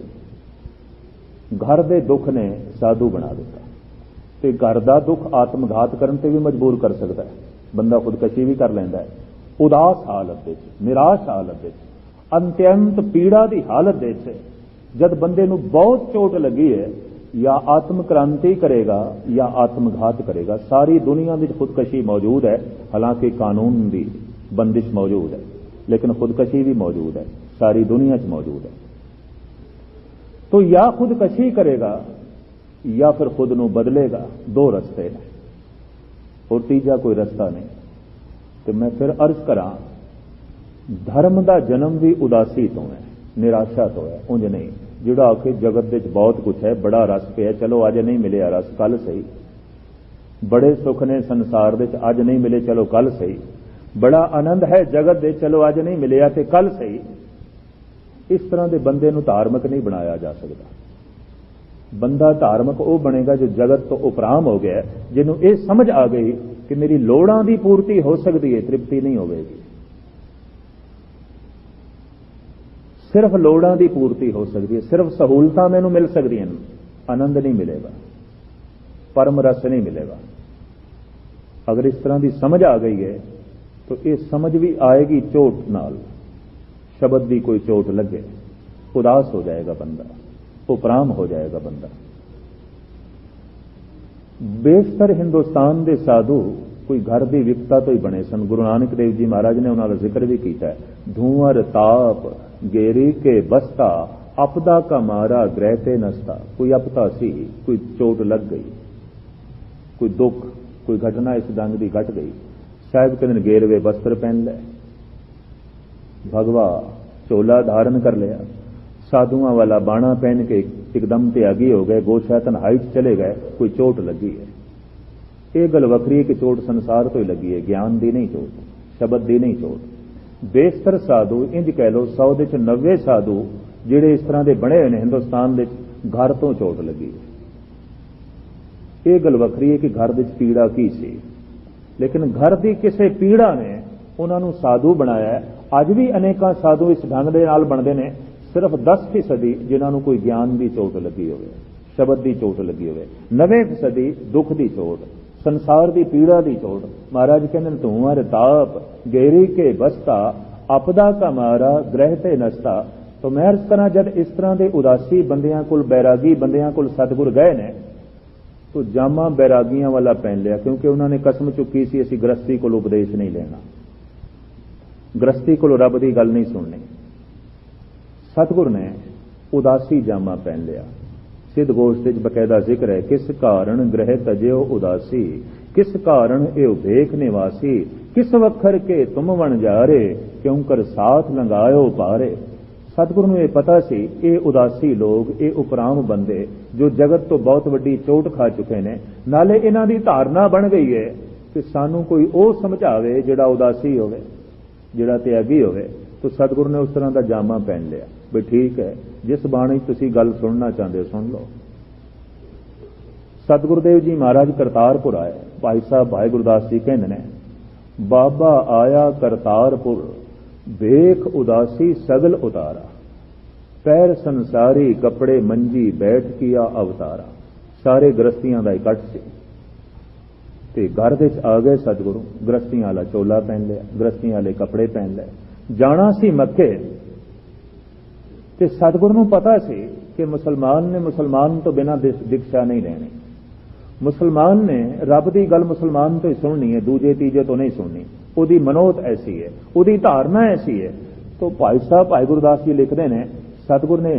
ਘਰ ਦੇ ਦੁੱਖ ਨੇ ਸਾਧੂ ਬਣਾ ਦਿੱਤਾ। ਤੇ ਘਰ ਦਾ ਦੁੱਖ ਆਤਮਘਾਤ ਕਰਨ ਤੇ ਵੀ ਮਜਬੂਰ ਕਰ ਸਕਦਾ ਹੈ। ਬੰਦਾ ਖੁਦਕਸ਼ੀ ਵੀ ਕਰ ਲੈਂਦਾ ਹੈ। ਉਦਾਸ ਹਾਲਤ ਵਿੱਚ, ਨਿਰਾਸ਼ ਹਾਲਤ ਵਿੱਚ। ਅੰਤਿਅੰਤ ਪੀੜਾ ਦੀ ਹਾਲਤ ਦੇ ਵਿੱਚ ਜਦ ਬੰਦੇ ਨੂੰ ਬਹੁਤ ਚੋਟ ਲੱਗੀ ਹੈ یا آتم کرانتی کرے گا یا آتم گھات کرے گا ساری دنیا میں خودکشی موجود ہے حالانکہ قانون بھی بندش موجود ہے لیکن خودکشی بھی موجود ہے ساری دنیا چ موجود ہے تو یا خودکشی کرے گا یا پھر خود نو بدلے گا دو رستے ہیں اور تیجا کوئی رستہ نہیں تو میں پھر عرض کراں ਧਰਮ ਦਾ ਜਨਮ ਵੀ ਉਦਾਸੀ ਤੋਂ ਹੈ, ਨਿਰਾਸ਼ਾ ਤੋਂ ਹੈ, ਉਂਝ ਨਹੀਂ। ਜਿਹੜਾ ਆਖੇ, ਜਗਤ ਵਿੱਚ ਬਹੁਤ ਕੁਝ ਹੈ, ਬੜਾ ਰਸ ਪਿਆ, ਚਲੋ ਅੱਜ ਨਹੀਂ ਮਿਲਿਆ ਰਸ, ਕੱਲ ਸਹੀ। ਬੜੇ ਸੁੱਖ ਨੇ ਸੰਸਾਰ ਵਿੱਚ, ਅੱਜ ਨਹੀਂ ਮਿਲੇ, ਚਲੋ ਕੱਲ ਸਹੀ। ਬੜਾ ਆਨੰਦ ਹੈ ਜਗਤ ਦੇ, ਚਲੋ ਅੱਜ ਨਹੀਂ ਮਿਲਿਆ ਤੇ ਕੱਲ ਸਹੀ। ਇਸ ਤਰ੍ਹਾਂ ਦੇ ਬੰਦੇ ਨੂੰ ਧਾਰਮਿਕ ਨਹੀਂ ਬਣਾਇਆ ਜਾ ਸਕਦਾ। ਬੰਦਾ ਧਾਰਮਿਕ ਉਹ ਬਣੇਗਾ ਜੋ ਜਗਤ ਤੋਂ ਉਪਰਾਮ ਹੋ ਗਿਆ ਜਿਹਨੂੰ ਇਹ ਸਮਝ ਆ ਗਈ ਕਿ ਮੇਰੀ ਲੋੜਾਂ ਦੀ ਪੂਰਤੀ ਹੋ ਸਕਦੀ ਹੈ, ਤ੍ਰਿਪਤੀ ਨਹੀਂ ਹੋਵੇਗੀ। ਸਿਰਫ ਲੋੜਾਂ ਦੀ ਪੂਰਤੀ ਹੋ ਸਕਦੀ ਹੈ, ਸਿਰਫ ਸਹੂਲਤਾਂ ਮੈਨੂੰ ਮਿਲ ਸਕਦੀਆਂ ਨੇ, ਆਨੰਦ ਨਹੀਂ ਮਿਲੇਗਾ, ਪਰਮ ਰਸ ਨਹੀਂ ਮਿਲੇਗਾ। ਅਗਰ ਇਸ ਤਰ੍ਹਾਂ ਦੀ ਸਮਝ ਆ ਗਈ ਹੈ, ਤਾਂ ਇਹ ਸਮਝ ਵੀ ਆਏਗੀ ਚੋਟ ਨਾਲ। ਸ਼ਬਦ ਦੀ ਕੋਈ ਚੋਟ ਲੱਗੇ, ਉਦਾਸ ਹੋ ਜਾਏਗਾ ਬੰਦਾ, ਉਪਰਾਮ ਹੋ ਜਾਏਗਾ ਬੰਦਾ। ਬੇਸ਼ਤਰ ਹਿੰਦੁਸਤਾਨ ਦੇ ਸਾਧੂ ਕੋਈ ਘਰ ਦੀ ਵਿਪਤਾ ਤੋਂ ਹੀ ਬਣੇ ਸਨ। ਗੁਰੂ ਨਾਨਕ ਦੇਵ ਜੀ ਮਹਾਰਾਜ ਨੇ ਉਹਨਾਂ ਦਾ ਜ਼ਿਕਰ ਵੀ ਕੀਤਾ ਹੈ। ਧੂਅਰ ਤਾਪ ਗੇਰੀ ਕੇ ਬਸਤਾ ਅਪਦਾ ਕਾ ਮਾਰਾ ਗ੍ਰਹਿ ਤੇ ਨਸਤਾ ਕੋਈ ਅਪਤਾ ਸੀ ਕੋਈ ਚੋਟ ਲੱਗ ਗਈ ਕੋਈ ਦੁੱਖ ਕੋਈ ਘਟਨਾ ਇਸ ਦੰਗ ਦੀ ਘਟ ਗਈ ਸਾਹਿਬ ਕਹਿੰਦੇ ਨੇ ਗੇਰਵੇ ਬਸਤਰ ਪਹਿਨ ਲੈ ਭਗਵਾ ਚੋਲਾ ਧਾਰਨ ਕਰ ਲਿਆ ਸਾਧੂਆਂ ਵਾਲਾ ਬਾਣਾ ਪਹਿਨ ਕੇ ਇੱਕਦਮ ਤਿਆਗੀ ਹੋ ਗਏ ਗੋਸ਼ਾਤਨ ਹਾਈਟ ਚਲੇ ਗਏ ਕੋਈ ਚੋਟ ਲੱਗੀ ਹੈ ਇਹ ਗੱਲ ਵੱਖਰੀ ਹੈ ਕਿ ਚੋਟ ਸੰਸਾਰ ਤੋਂ ਹੀ ਲੱਗੀ ਹੈ ਗਿਆਨ ਦੀ ਨਹੀਂ ਚੋਟ ਸ਼ਬਦ ਦੀ ਨਹੀਂ ਚੋਟ ਬੇਸ਼ਤਰ ਸਾਧੂ ਇੰਜ ਕਹਿ ਲੋ 100 ਦੇ ਚ 90 ਸਾਧੂ, ਜਿਹੜੇ ਇਸ ਤਰ੍ਹਾਂ ਦੇ ਬਣੇ ਹੋਏ ਨੇ, ਹਿੰਦੁਸਤਾਨ ਦੇ ਘਰ ਤੋਂ ਚੋਟ ਲੱਗੀ। ਇਹ ਗੱਲ ਵੱਖਰੀ ਹੈ ਕਿ ਘਰ ਵਿੱਚ ਪੀੜਾ ਕੀ ਸੀ। ਲੇਕਿਨ ਘਰ ਦੀ ਕਿਸੇ ਪੀੜਾ ਨੇ ਉਹਨਾਂ ਨੂੰ ਸਾਧੂ ਬਣਾਇਆ ਅੱਜ ਵੀ ਅਨੇਕਾਂ ਸਾਧੂ ਇਸ ਢੰਗ ਦੇ ਨਾਲ ਬਣਦੇ ਨੇ, ਸਿਰਫ 10% ਜਿਨ੍ਹਾਂ ਨੂੰ ਕੋਈ ਗਿਆਨ ਦੀ ਚੋਟ ਲੱਗੀ ਹੋਵੇ, ਸ਼ਬਦ ਦੀ ਚੋਟ ਲੱਗੀ ਹੋਵੇ 90% ਦੁੱਖ ਦੀ ਚੋਟ। ਸੰਸਾਰ ਦੀ ਪੀੜਾ ਦੀ ਚੋਟ। ਮਹਾਰਾਜ ਕਹਿੰਦੇ ਨੇ ਤੂੰ ਹਰ ਗੇਰੀ ਕੇ ਬਸਤਾ, ਆਪਦਾ ਕਾ ਮਾਰਾ, ਗ੍ਰਹਿ ਤੇ ਨਸਤਾ। ਤੋ ਮੈਂ ਅਰਜ਼ ਕਰਾਂ, ਜਦ ਇਸ ਤਰ੍ਹਾਂ ਦੇ ਉਦਾਸੀ ਬੰਦਿਆਂ ਕੋਲ, ਬੈਰਾਗੀ ਬੰਦਿਆਂ ਕੋਲ ਸਤਿਗੁਰ ਗਏ ਨੇ, ਤੋ ਜਾਮਾ ਬੈਰਾਗੀਆਂ ਵਾਲਾ ਪਹਿਨ ਲਿਆ, ਕਿਉਂਕਿ ਉਹਨਾਂ ਨੇ ਕਸਮ ਚੁੱਕੀ ਸੀ, ਅਸੀਂ ਗ੍ਰਸਤੀ ਕੋਲ ਉਪਦੇਸ਼ ਨਹੀਂ ਲੈਣਾ। ਗ੍ਰਸਤੀ ਕੋਲ ਰੱਬ ਦੀ ਗੱਲ ਨਹੀਂ ਸੁਣਨੀ। ਸਤਿਗੁਰ ਨੇ ਉਦਾਸੀ ਜਾਮਾ ਪਹਿਨ ਲਿਆ। ਸਿੱਧ ਗੋਸ਼ਟ ਵਿੱਚ ਬਕਾਇਦਾ ਜ਼ਿਕਰ ਹੈ, ਕਿਸ ਕਾਰਨ ਗ੍ਰਹਿ ਤਜਿਓ ਉਦਾਸੀ? ਕਿਸ ਕਾਰਨ ਇਹ ਵੇਖ ਨਿਵਾਸੀ? ਕਿਸ ਵਖਰ ਕੇ ਤੁਮ ਵਣ ਜਾਰੇ, ਕਿਉਂ ਕਰ ਸਾਥ ਲੰਗਾਇਓ ਪਾਰੇ ਸਤਿਗੁਰੂ ਨੂੰ ਇਹ ਪਤਾ ਸੀ, ਇਹ ਉਦਾਸੀ ਲੋਕ, ਇਹ ਉਪਰਾਮ ਬੰਦੇ, ਜੋ ਜਗਤ ਤੋਂ ਬਹੁਤ ਵੱਡੀ ਚੋਟ ਖਾ ਚੁੱਕੇ ਨੇ। ਨਾਲੇ ਇਹਨਾਂ ਦੀ ਧਾਰਨਾ ਬਣ ਗਈ ਹੈ ਕਿ ਸਾਨੂੰ ਕੋਈ ਉਹ ਸਮਝਾਵੇ ਜਿਹੜਾ ਉਦਾਸੀ ਹੋਵੇ, ਜਿਹੜਾ ਤਿਆਗੀ ਹੋਵੇ। ਤਾਂ ਸਤਿਗੁਰੂ ਨੇ ਉਸ ਤਰ੍ਹਾਂ ਦਾ ਜਾਮਾ ਪਹਿਨ ਲਿਆ। ਵੀ ਠੀਕ ਹੈ, ਜਿਸ ਬਾਣੀ ਤੁਸੀਂ ਗੱਲ ਸੁਣਨਾ ਚਾਹੁੰਦੇ ਹੋ, ਸੁਣ ਲਓ। ਸਤਿਗੁਰਦੇਵ ਜੀ ਮਹਾਰਾਜ ਕਰਤਾਰਪੁਰ ਆਏ। ਭਾਈ ਸਾਹਿਬ ਭਾਈ ਗੁਰਦਾਸ ਜੀ ਕਹਿੰਦੇ ਨੇ, ਬਾਬਾ ਆਇਆ ਕਰਤਾਰਪੁਰ, ਵੇਖ ਉਦਾਸੀ ਸਗਲ ਉਤਾਰਾ। ਪੈਰ ਸੰਸਾਰੀ ਕੱਪੜੇ ਮੰਜੀ ਬੈਠ ਕੀਆ ਅਵਤਾਰਾ। ਸਾਰੇ ਗ੍ਰਸਤੀਆਂ ਦਾ ਇਕੱਠ ਸੀ। ਤੇ ਘਰ ਵਿੱਚ ਆ ਗਏ ਸਤਿਗੁਰੂ, ਗ੍ਰਸਤੀਆਂ ਵਾਲਾ ਚੋਲਾ ਪਹਿਨ ਲਿਆ, ਗ੍ਰਸਤੀਆਂ ਵਾਲੇ ਕੱਪੜੇ ਪਹਿਨ ਲਏ। ਜਾਣਾ ਸੀ ਮੱਕੇ ਤੇ ਸਤਿਗੁਰੂ ਨੂੰ ਪਤਾ ਸੀ ਕਿ ਮੁਸਲਮਾਨ ਨੇ ਮੁਸਲਮਾਨ ਤੋਂ ਬਿਨਾਂ ਦੀਕਸ਼ਾ ਨਹੀਂ ਲੈਣੀ ਮੁਸਲਮਾਨ ਨੇ ਰੱਬ ਦੀ ਗੱਲ ਮੁਸਲਮਾਨ ਤੋਂ ਹੀ ਸੁਣਨੀ ਹੈ ਦੂਜੇ ਤੀਜੇ ਤੋਂ ਨਹੀਂ ਸੁਣਨੀ ਉਹਦੀ ਮਨੋਤ ਐਸੀ ਹੈ ਉਹਦੀ ਧਾਰਨਾ ਐਸੀ ਹੈ ਤੋਂ ਭਾਈ ਸਾਹਿਬ ਭਾਈ ਗੁਰਦਾਸ ਜੀ ਲਿਖਦੇ ਨੇ ਸਤਿਗੁਰ ਨੇ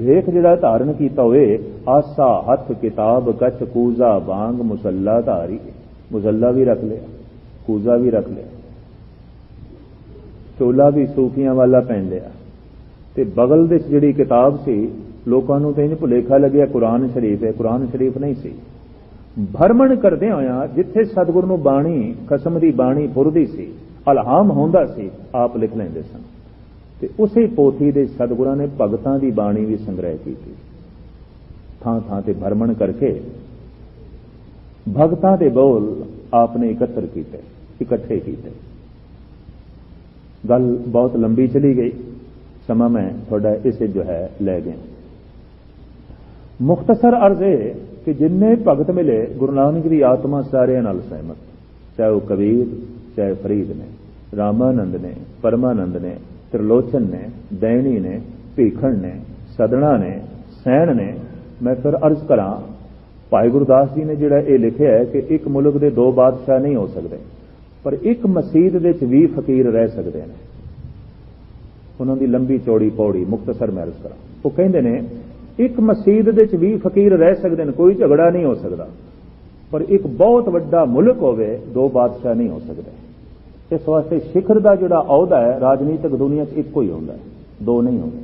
ਵੇਖ ਜਿਹੜਾ ਧਾਰਨ ਕੀਤਾ ਹੋਏ ਆਸਾ ਹੱਥ ਕਿਤਾਬ ਕਛ ਕੂਜ਼ਾ ਬਾੰਗ ਮੁਸੱਲਾ ਧਾਰੀ ਮੁਸੱਲਾ ਵੀ ਰੱਖ ਲਿਆ ਕੂਜ਼ਾ ਵੀ ਰੱਖ ਲਿਆ ਚੋਲਾ ਵੀ ਸੂਫੀਆਂ ਵਾਲਾ ਪਹਿਨ ਲਿਆ ਤੇ ਬਗਲ ਦੇ ਜਿਹੜੀ ਕਿਤਾਬ ਸੀ, ਲੋਕਾਂ ਨੂੰ ਤਾਂ ਇਹਨੇ ਭੁਲੇਖਾ ਲੱਗਿਆ, ਕੁਰਾਨ ਸ਼ਰੀਫ ਹੈ, ਕੁਰਾਨ ਸ਼ਰੀਫ ਨਹੀਂ ਸੀ। ਭਰਮਣ ਕਰਦੇ ਹੋਇਆ ਜਿੱਥੇ ਸਤਿਗੁਰ ਨੂੰ ਬਾਣੀ, ਕਸਮ ਦੀ ਬਾਣੀ ਫੁਰਦੀ ਸੀ, ਅਲਹਾਮ ਹੁੰਦਾ ਸੀ, ਆਪ ਲਿਖ ਲੈਂਦੇ ਸਨ। ਤੇ ਉਸੇ ਪੋਥੀ ਦੇ ਸਤਿਗੁਰਾਂ ਨੇ ਭਗਤਾਂ ਦੀ ਬਾਣੀ ਵੀ ਸੰਗ੍ਰਹਿ ਕੀਤੀ। ਥਾਂ ਥਾਂ ਤੇ ਭਰਮਣ ਕਰਕੇ ਭਗਤਾਂ ਦੇ ਬੋਲ ਆਪਨੇ ਇਕੱਤਰ ਕੀਤੇ, ਇਕੱਠੇ ਕੀਤੇ। ਗੱਲ ਬਹੁਤ ਲੰਬੀ ਚਲੀ ਗਈ। ਸਮਾਂ ਮੈਂ ਤੁਹਾਡਾ ਇਸੇ ਜੋ ਹੈ ਲੈ ਗਿਆ ਮੁਖਤਸਰ ਅਰਜ਼ ਹੈ ਕਿ ਜਿੰਨੇ ਭਗਤ ਮਿਲੇ ਗੁਰੂ ਨਾਨਕ ਦੀ ਆਤਮਾ ਸਾਰਿਆਂ ਨਾਲ ਸਹਿਮਤ ਚਾਹੇ ਉਹ ਕਬੀਰ ਚਾਹੇ ਫਰੀਦ ਨੇ ਰਾਮਾਨੰਦ ਨੇ ਪਰਮਾਨੰਦ ਨੇ ਤ੍ਰਿਲੋਚਨ ਨੇ ਦੈਣੀ ਨੇ ਭੀਖਣ ਨੇ ਸਦਣਾ ਨੇ ਸੈਣ ਨੇ ਮੈਂ ਫਿਰ ਅਰਜ਼ ਕਰਾਂ ਭਾਈ ਗੁਰਦਾਸ ਜੀ ਨੇ ਜਿਹੜਾ ਇਹ ਲਿਖਿਆ ਹੈ ਕਿ ਇੱਕ ਮੁਲਕ ਦੇ ਦੋ ਬਾਦਸ਼ਾਹ ਨਹੀਂ ਹੋ ਸਕਦੇ ਪਰ ਇੱਕ ਮਸਜਿਦ ਦੇ ਵਿੱਚ 20 ਫਕੀਰ ਰਹਿ ਸਕਦੇ ਨੇ ਉਹਨਾਂ ਦੀ ਲੰਬੀ ਚੌੜੀ ਪੌੜੀ ਮੁਕਤਸਰ ਮੈਂ ਅਰਜ਼ ਕਰਾਂ। ਉਹ ਕਹਿੰਦੇ ਨੇ, ਇੱਕ ਮਸਜਿਦ ਦੇ ਵਿੱਚ ਵੀ ਫਕੀਰ ਰਹਿ ਸਕਦੇ ਨੇ, ਕੋਈ ਝਗੜਾ ਨਹੀਂ ਹੋ ਸਕਦਾ। ਪਰ ਇੱਕ ਬਹੁਤ ਵੱਡਾ ਮੁਲਕ ਹੋਵੇ, ਦੋ ਬਾਦਸ਼ਾਹ ਨਹੀਂ ਹੋ ਸਕਦੇ। ਇਸ ਵਾਸਤੇ ਸਿਖਰ ਦਾ ਜਿਹੜਾ ਅਹੁਦਾ ਹੈ, ਰਾਜਨੀਤਿਕ ਦੁਨੀਆ 'ਚ ਇੱਕੋ ਹੀ ਹੁੰਦਾ ਹੈ, ਦੋ ਨਹੀਂ ਹੁੰਦੇ।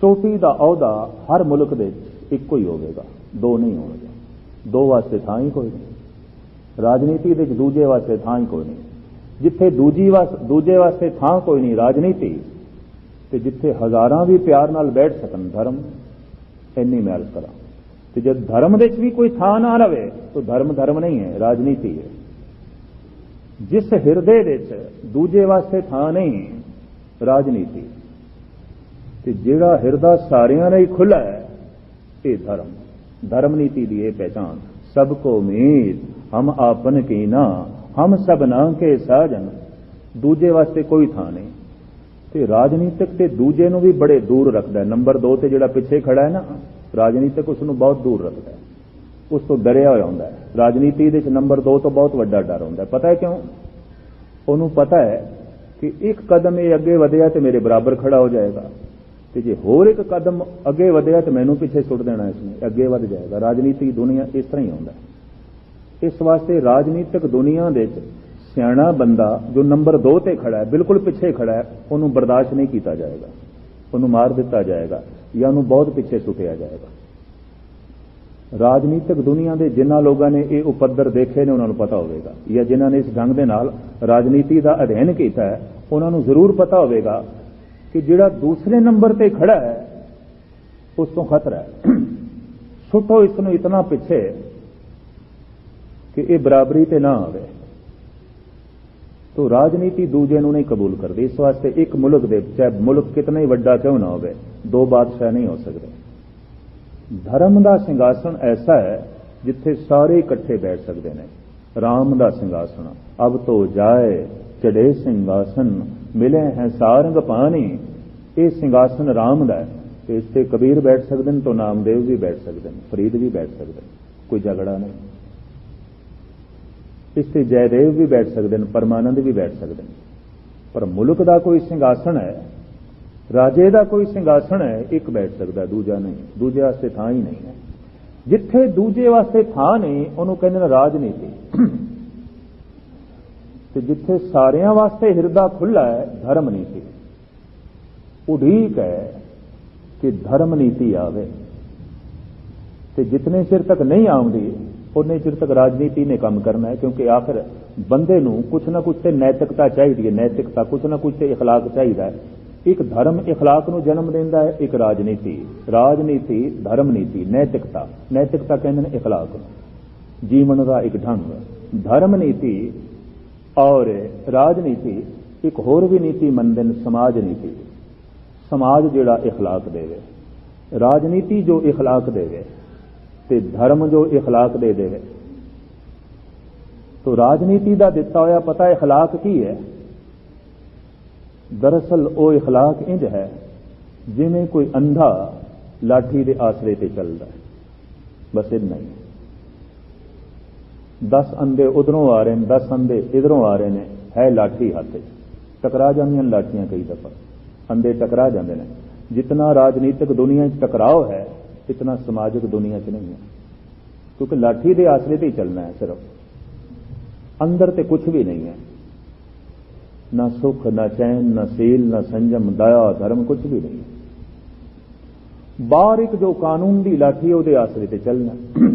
ਚੋਟੀ ਦਾ ਅਹੁਦਾ ਹਰ ਮੁਲਕ ਦੇ ਵਿੱਚ ਇੱਕੋ ਹੀ ਹੋਵੇਗਾ, ਦੋ ਨਹੀਂ ਹੋਵੇਗਾ ਦੋ ਵਾਸਤੇ ਥਾਂ ਹੀ ਕੋਈ ਨਹੀਂ। ਰਾਜਨੀਤੀ ਦੇ ਵਿੱਚ ਦੂਜੇ ਵਾਸਤੇ ਥਾਂ ਹੀ ਕੋਈ ਨਹੀਂ। ਜਿੱਥੇ ਦੂਜੀ ਦੂਜੇ ਵਾਸਤੇ ਥਾਂ ਕੋਈ ਨਹੀਂ, ਰਾਜਨੀਤੀ, ਤੇ ਜਿੱਥੇ ਹਜ਼ਾਰਾਂ ਵੀ ਪਿਆਰ ਨਾਲ ਬੈਠ ਸਕਣ ਧਰਮ, ਇੰਨੀ ਮੈਲ ਕਰਾਂ। ਤੇ ਜਦ ਧਰਮ ਦੇ ਵਿੱਚ ਵੀ ਕੋਈ ਥਾਂ ਨਾ ਰਵੇ, ਤਾਂ ਧਰਮ ਧਰਮ ਨਹੀਂ ਹੈ, ਰਾਜਨੀਤੀ ਹੈ। ਜਿਸ ਹਿਰਦੇ ਵਿੱਚ ਦੂਜੇ ਵਾਸਤੇ ਥਾਂ ਨਹੀਂ, ਰਾਜਨੀਤੀ। ਤੇ ਜਿਹੜਾ ਹਿਰਦਾ ਸਾਰਿਆਂ ਲਈ ਖੁੱਲਾ ਹੈ, ਇਹ ਧਰਮ। ਧਰਮ ਨੀਤੀ ਦੀ ਇਹ ਪਹਿਚਾਨ ਸਭ ਕੋ ਉਮੀਦ, ਹਮ ਆਪਨ ਕੀ ਨਾ ਹਮ ਸਭ ਨਾ ਕੇ ਸਾਜਨ, ਦੂਜੇ ਵਾਸਤੇ ਕੋਈ ਥਾਂ ਨਹੀਂ। ਤੇ ਰਾਜਨੀਤਿਕ ਤੇ ਦੂਜੇ ਨੂੰ ਵੀ ਬੜੇ ਦੂਰ ਰੱਖਦਾ ਹੈ। ਨੰਬਰ 2 ਤੇ ਜਿਹੜਾ ਪਿੱਛੇ ਖੜਾ ਹੈ ਨਾ, ਰਾਜਨੀਤਿਕ ਉਸ ਨੂੰ ਬਹੁਤ ਦੂਰ ਰੱਖਦਾ ਹੈ। ਉਸ ਤੋਂ ਡਰਿਆ ਹੋਇਆ ਹੁੰਦਾ ਹੈ। ਰਾਜਨੀਤੀ ਦੇ ਵਿੱਚ ਨੰਬਰ 2 ਤੋਂ ਬਹੁਤ ਵੱਡਾ ਡਰ ਹੁੰਦਾ ਪਤਾ ਹੈ ਕਿਉਂ? ਉਹਨੂੰ ਪਤਾ ਹੈ ਕਿ ਇੱਕ ਕਦਮ ਇਹ ਅੱਗੇ ਵਧਿਆ ਤੇ ਮੇਰੇ ਬਰਾਬਰ ਖੜਾ ਹੋ ਜਾਏਗਾ। ਤੇ ਜੇ ਹੋਰ ਇੱਕ ਕਦਮ ਅੱਗੇ ਵਧਿਆ ਤੇ ਮੈਨੂੰ ਪਿੱਛੇ ਸੁੱਟ ਦੇਣਾ ਇਸਨੇ ਅੱਗੇ ਵਧ ਜਾਏਗਾ। ਰਾਜਨੀਤੀ ਦੁਨੀਆ ਇਸ ਤਰ੍ਹਾਂ ਹੀ ਹੁੰਦਾ ਹੈ। ਇਸ ਵਾਸਤੇ ਰਾਜਨੀਤਿਕ ਦੁਨੀਆ ਦੇ ਵਿੱਚ ਸਿਆਣਾ ਬੰਦਾ ਜੋ ਨੰਬਰ 2 ਤੇ ਖੜਾ ਹੈ, ਬਿਲਕੁਲ ਪਿੱਛੇ ਖੜਾ ਹੈ, ਉਹਨੂੰ ਬਰਦਾਸ਼ਤ ਨਹੀਂ ਕੀਤਾ ਜਾਏਗਾ। ਉਹਨੂੰ ਮਾਰ ਦਿੱਤਾ ਜਾਏਗਾ ਜਾਂ ਉਹਨੂੰ ਬਹੁਤ ਪਿੱਛੇ ਸੁੱਟਿਆ ਜਾਏਗਾ। ਰਾਜਨੀਤਿਕ ਦੁਨੀਆ ਦੇ ਜਿਨ੍ਹਾਂ ਲੋਕਾਂ ਨੇ ਇਹ ਉਪੱਦਰ ਦੇਖੇ ਨੇ, ਉਹਨਾਂ ਨੂੰ ਪਤਾ ਹੋਵੇਗਾ। ਜਾਂ ਜਿਨ੍ਹਾਂ ਨੇ ਇਸ ਢੰਗ ਦੇ ਨਾਲ ਰਾਜਨੀਤੀ ਦਾ ਅਧਿਐਨ ਕੀਤਾ ਹੈ, ਉਹਨਾਂ ਨੂੰ ਜ਼ਰੂਰ ਪਤਾ ਹੋਵੇਗਾ ਕਿ ਜਿਹੜਾ ਦੂਸਰੇ ਨੰਬਰ ਤੇ ਖੜਾ ਹੈ, ਉਸ ਤੋਂ ਖਤਰਾ ਹੈ। ਸੁੱਟੋ ਇਸ ਨੂੰ ਇਤਨਾ ਪਿੱਛੇ ਕਿ ਇਹ ਬਰਾਬਰੀ ਤੇ ਨਾ ਆਵੇ। ਤੋ ਰਾਜਨੀਤੀ ਦੂਜੇ ਨੂੰ ਨਹੀਂ ਕਬੂਲ ਕਰਦੀ। ਇਸ ਵਾਸਤੇ ਇੱਕ ਮੁਲਕ ਦੇ ਚਾਹੇ ਮੁਲਕ ਕਿਤਨਾ ਹੀ ਵੱਡਾ ਕਿਉਂ ਨਾ ਹੋਵੇ, ਦੋ ਬਾਦਸ਼ਾਹ ਨਹੀਂ ਹੋ ਸਕਦੇ। ਧਰਮ ਦਾ ਸਿੰਘਾਸਣ ਐਸਾ ਹੈ ਜਿੱਥੇ ਸਾਰੇ ਇਕੱਠੇ ਬੈਠ ਸਕਦੇ ਨੇ। ਰਾਮ ਦਾ ਸਿੰਘਾਸਣ, ਅਬ ਤੋ ਜਾਏ, ਚੜੇ ਸਿੰਘਾਸਨ, ਮਿਲੇ ਹੈ ਸਾਰੰਗ ਪਾਣੀ। ਇਹ ਸਿੰਘਾਸਨ ਰਾਮ ਦਾ ਹੈ। ਤੇ ਇਸ ਤੇ ਕਬੀਰ ਬੈਠ ਸਕਦੇ ਨੇ, ਤੋਂ ਨਾਮਦੇਵ ਵੀ ਬੈਠ ਸਕਦੇ ਨੇ, ਫਰੀਦ ਵੀ ਬੈਠ ਸਕਦੇ ਨੇ। ਕੋਈ ਝਗੜਾ ਨਹੀਂ। ਇਸ ਤੇ ਜੈਦੇਵ ਵੀ ਬੈਠ ਸਕਦੇ ਨੇ, ਪਰਮਾਨੰਦ ਵੀ ਬੈਠ ਸਕਦੇ ਨੇ। ਪਰ ਮੁਲਕ ਦਾ ਕੋਈ ਸਿੰਘਾਸਣ ਹੈ, ਰਾਜੇ ਦਾ ਕੋਈ ਸਿੰਘਾਸਣ ਹੈ, ਇੱਕ ਬੈਠ ਸਕਦਾ ਦੂਜਾ ਨਹੀਂ, ਦੂਜੇ ਵਾਸਤੇ ਥਾਂ ਹੀ ਨਹੀਂ ਹੈ। ਜਿੱਥੇ ਦੂਜੇ ਵਾਸਤੇ ਥਾਂ ਨਹੀਂ, ਉਹਨੂੰ ਕਹਿੰਦੇ ਨੇ ਰਾਜਨੀਤੀ। ਤੇ ਜਿੱਥੇ ਸਾਰਿਆਂ ਵਾਸਤੇ ਹਿਰਦਾ ਖੁੱਲਾ ਹੈ ਧਰਮ ਨੀਤੀ ਉਡੀਕ ਹੈ ਕਿ ਧਰਮ ਨੀਤੀ ਆਵੇ। ਤੇ ਜਿਤਨੇ ਚਿਰ ਤੱਕ ਨਹੀਂ ਆਉਂਦੀ ਉਹਨੇ ਚਿਰ ਤੱਕ ਰਾਜਨੀਤੀ ਨੇ ਕੰਮ ਕਰਨਾ ਹੈ ਕਿਉਂਕਿ ਆਖਰ ਬੰਦੇ ਨੂੰ ਕੁਛ ਨਾ ਕੁਛ ਤੇ ਨੈਤਿਕਤਾ ਚਾਹੀਦੀ ਹੈ ਨੈਤਿਕਤਾ ਕੁਛ ਨਾ ਕੁਛ ਤੇ اخلاق ਚਾਹੀਦਾ ਹੈ ਇੱਕ ਧਰਮ اخلاق ਨੂੰ ਜਨਮ ਦਿੰਦਾ ਹੈ ਇੱਕ ਰਾਜਨੀਤੀ ਰਾਜਨੀਤੀ ਧਰਮ ਨੀਤੀ ਨੈਤਿਕਤਾ ਨੈਤਿਕਤਾ ਕਹਿੰਦੇ ਨੇ اخلاق ਨੂੰ ਜੀਵਨ ਦਾ ਇੱਕ ਢੰਗ ਧਰਮ ਨੀਤੀ ਔਰ ਰਾਜਨੀਤੀ ਇੱਕ ਹੋਰ ਵੀ ਨੀਤੀ ਮੰਨਦੇ ਨੇ ਸਮਾਜ ਨੀਤੀ ਸਮਾਜ ਜਿਹੜਾ اخلاق ਦੇਵੇ ਰਾਜਨੀਤੀ ਜੋ اخلاق ਦੇਵੇ ਤੇ ਧਰਮ ਜੋ اخلاق ਦੇ ਦੇਵੇ ਤੋ ਰਾਜਨੀਤੀ ਦਾ ਦਿੱਤਾ ਹੋਇਆ ਪਤਾ اخلاق ਕੀ ਹੈ ਦਰਅਸਲ ਉਹ اخلاق ਇੰਜ ਹੈ ਜਿਵੇਂ ਕੋਈ ਅੰਧਾ ਲਾਠੀ ਦੇ ਆਸਰੇ ਤੇ ਚੱਲਦਾ ਹੈ ਬਸ ਇੰਨਾ ਹੀ 10 ਅੰਦੇ ਉਧਰੋਂ ਆ ਰਹੇ ਨੇ 10 ਅੰਦੇ ਇਧਰੋਂ ਆ ਰਹੇ ਨੇ ਹੈ ਲਾਠੀ ਹੱਥ 'ਚ ਟਕਰਾ ਜਾਂਦੀਆਂ ਲਾਠੀਆਂ ਕਈ ਦਫਾ ਅੰਦੇ ਟਕਰਾ ਜਾਂਦੇ ਨੇ ਜਿਤਨਾ ਰਾਜਨੀਤਿਕ ਦੁਨੀਆ 'ਚ ਟਕਰਾਓ ਹੈ ਇਤਨਾ ਸਮਾਜਿਕ ਦੁਨੀਆ 'ਚ ਨਹੀਂ ਹੈ ਕਿਉਂਕਿ ਲਾਠੀ ਦੇ ਆਸਰੇ ਤੇ ਹੀ ਚੱਲਣਾ ਹੈ ਸਿਰਫ ਅੰਦਰ ਤੇ ਕੁਝ ਵੀ ਨਹੀਂ ਹੈ ਨਾ ਸੁਖ ਨਾ ਚੈਨ ਨਾ ਸੀਲ ਨਾ ਸੰਜਮ ਦਇਆ ਧਰਮ ਕੁਝ ਵੀ ਨਹੀਂ ਬਾਹਰ ਇੱਕ ਜੋ ਕਾਨੂੰਨ ਦੀ ਲਾਠੀ ਉਹਦੇ ਆਸਰੇ ਤੇ ਚੱਲਣਾ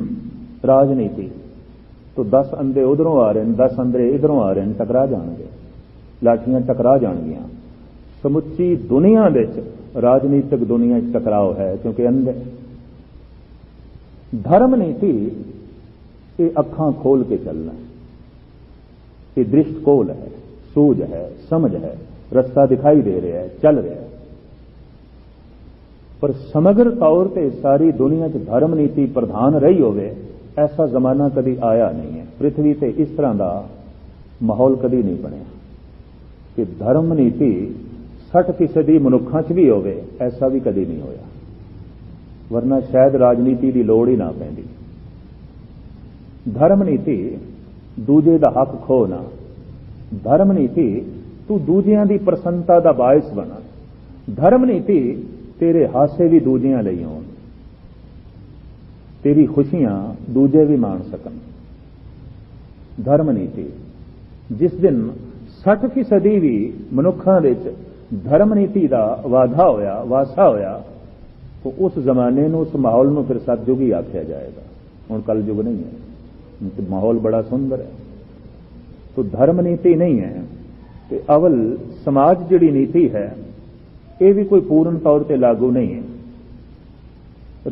ਰਾਜਨੀਤੀ ਤੋਂ 10 ਅੰਦੇ ਉਧਰੋਂ ਆ ਰਹੇ ਨੇ 10 ਅੰਦਰੇ ਇਧਰੋਂ ਆ ਰਹੇ ਨੇ ਟਕਰਾ ਜਾਣਗੇ ਲਾਠੀਆਂ ਟਕਰਾ ਜਾਣਗੀਆਂ ਸਮੁੱਚੀ ਦੁਨੀਆ ਵਿੱਚ ਰਾਜਨੀਤਿਕ ਦੁਨੀਆ 'ਚ ਟਕਰਾਓ ਹੈ ਕਿਉਂਕਿ ਅੰਦਰ ਧਰਮ ਨੀਤੀ ਇਹ ਅੱਖਾਂ ਖੋਲ ਕੇ ਚੱਲਣਾ ਇਹ ਦ੍ਰਿਸ਼ਟਕੋਲ ਹੈ, ਸੂਝ ਹੈ, ਸਮਝ ਹੈ, ਰਸਤਾ ਦਿਖਾਈ ਦੇ ਰਿਹਾ ਹੈ, ਚੱਲ ਰਿਹਾ ਹੈ। ਪਰ ਸਮਗਰ ਤੌਰ ਤੇ ਸਾਰੀ ਦੁਨੀਆ 'ਚ ਧਰਮ ਨੀਤੀ ਪ੍ਰਧਾਨ ਰਹੀ ਹੋਵੇ, ਐਸਾ ਜ਼ਮਾਨਾ ਕਦੀ ਆਇਆ ਨਹੀਂ ਹੈ। ਪ੍ਰithvi ਤੇ ਇਸ ਤਰ੍ਹਾਂ ਦਾ ਮਾਹੌਲ ਕਦੀ ਨਹੀਂ ਬਣਿਆ। ਕਿ ਧਰਮ ਨੀਤੀ 60% ਮਨੁੱਖਾਂ 'ਚ ਵੀ ਹੋਵੇ, ਐਸਾ ਵੀ ਕਦੀ ਨਹੀਂ ਹੋਇਆ। ਵਰਨਾ ਸ਼ਾਇਦ ਰਾਜਨੀਤੀ ਦੀ ਲੋੜ ਹੀ ਨਾ ਪੈਂਦੀ। ਧਰਮ ਨੀਤੀ ਦੂਜੇ ਦਾ ਹੱਕ ਖੋ ਨਾ। ਧਰਮ ਨੀਤੀ ਤੂੰ ਦੂਜਿਆਂ ਦੀ ਪ੍ਰਸੰਨਤਾ ਦਾ ਬਾਇਸ ਬਣਾ। ਧਰਮ ਨੀਤੀ ਤੇਰੇ ਹਾਸੇ ਵੀ ਦੂਜਿਆਂ ਲਈ ਆਉਣ। ਤੇਰੀ ਖੁਸ਼ੀਆਂ ਦੂਜੇ ਵੀ ਮਾਣ ਸਕਣ। ਧਰਮ ਨੀਤੀ ਜਿਸ ਦਿਨ 60% ਵੀ ਮਨੁੱਖਾਂ ਵਿੱਚ ਧਰਮ ਨੀਤੀ ਦਾ ਵਾਧਾ ਹੋਇਆ, ਵਾਸਾ ਹੋਇਆ ਤਾਂ ਉਸ ਜ਼ਮਾਨੇ ਨੂੰ ਉਸ ਮਾਹੌਲ ਨੂੰ ਫਿਰ ਸਤਜੁਗ ਹੀ ਆਖਿਆ ਜਾਏਗਾ ਹੁਣ ਕਲਯੁਗ ਨਹੀਂ ਹੈ ਹੁਣ ਤੇ ਮਾਹੌਲ ਬੜਾ ਸੁੰਦਰ ਹੈ तो धर्म नीति नहीं है ਤੇ ਅਵਲ ਸਮਾਜ ਜਿਹੜੀ ਨੀਤੀ ਹੈ ਇਹ ਵੀ ਕੋਈ ਪੂਰਨ ਤੌਰ ਤੇ ਲਾਗੂ ਨਹੀਂ ਹੈ